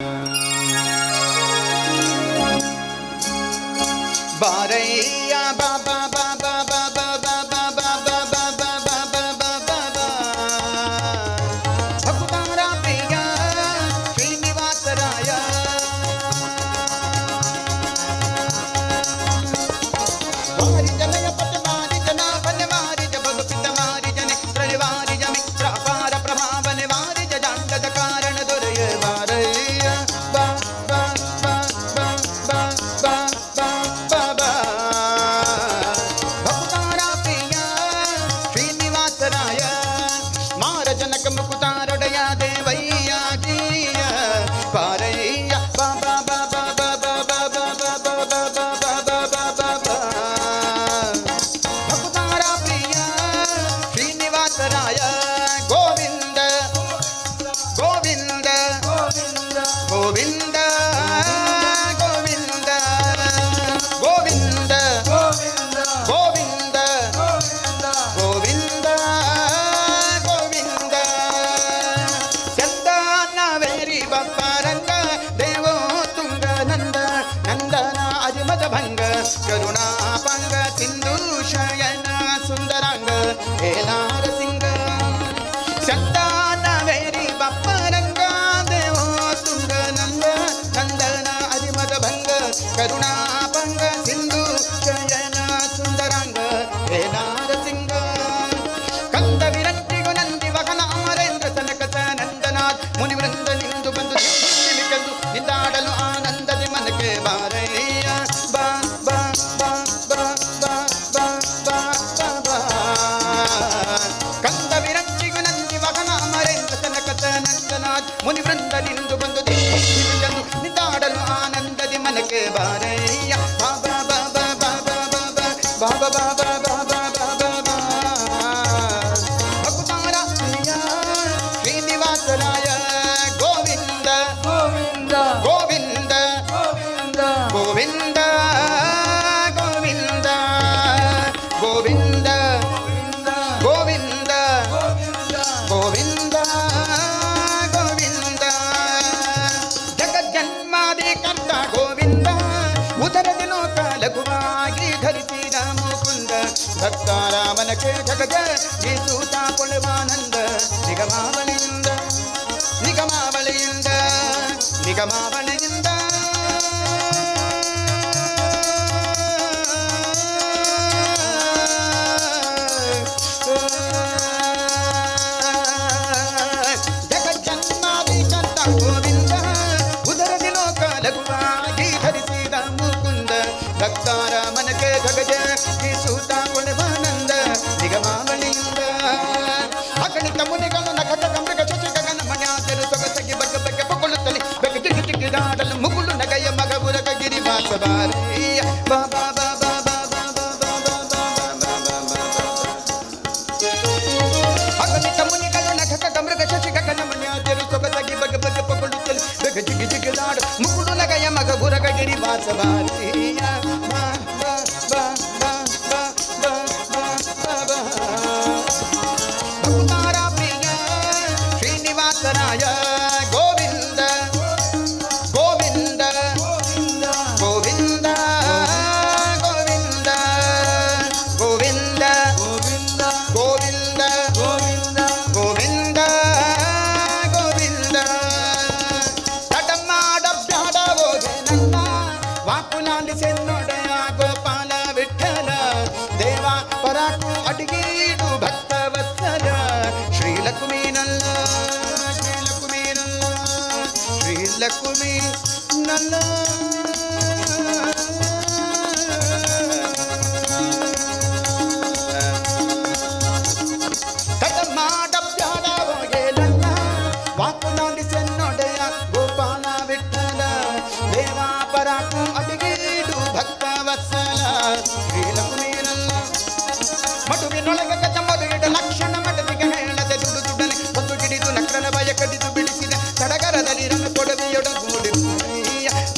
you. ನಂದನ ಅಜಿಮದ ಭಂಗ ಕರುಣಾಭಂಗ ಸಿಂಧು ಶಯನ ಸುಂದರಾಂಗ ಏಲಾರ ಸಿಂಗ ಸಂತಾನ very ಬಪ್ಪರಂಗ ದೇವೋ ತುಂಗ ನಂದ ನಂದನ ಅಜಿಮದ ಭಂಗ ಕರುಣ ಮುಂದೆ ಬಂದು कुंद भक्तारामन के जगज जीसूता पुलवानंद निगमावलिंद निगमावलिंद निगमावलिंद జగజ్జన్మావి చంత గోవింద ఉదరది లోకాలకు వాగి హరి सवारी बाबा बाबा बाबा बाबा बाबा अगमी तमुनि गलो नख कक मृग शशि कक नमुन्या तेरु सोग सगी बग बग पकड़ु चल बेग जिग जिग लाड मुकुडु नगय मग गुरगडिरी वासवारी నాకు అడిగేడు భక్త భక్తవత్సల? శ్రీలక్ష్మీ నల్ల శ్రీలక్ష్మీ నల్ల శ్రీలక్ష్మీ నల్లా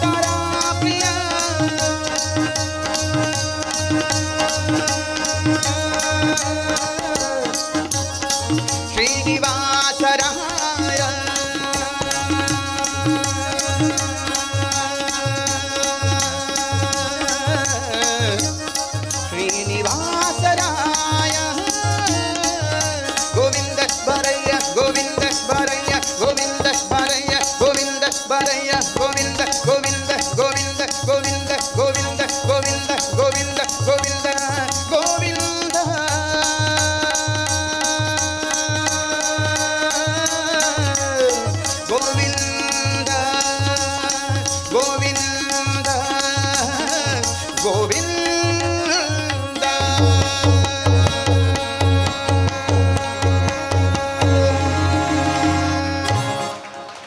Mudar.